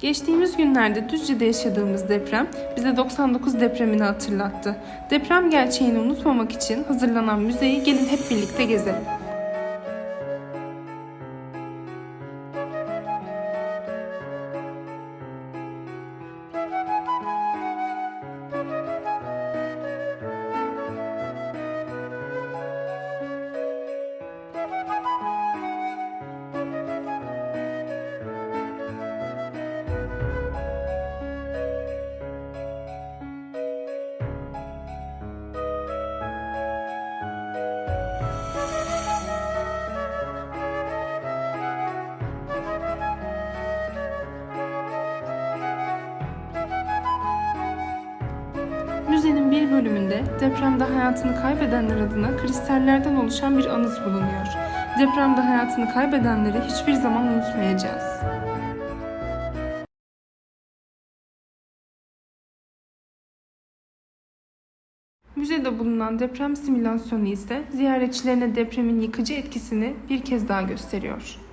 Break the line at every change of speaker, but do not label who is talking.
Geçtiğimiz günlerde Düzce'de yaşadığımız deprem bize 99 depremini hatırlattı. Deprem gerçeğini unutmamak için hazırlanan müzeyi gelin hep birlikte gezelim. Bölümünde depremde hayatını kaybedenler adına kristallerden oluşan bir anıt bulunuyor. Depremde hayatını kaybedenleri hiçbir zaman unutmayacağız. Müzede bulunan deprem simülasyonu ise ziyaretçilerine depremin yıkıcı etkisini bir kez daha gösteriyor.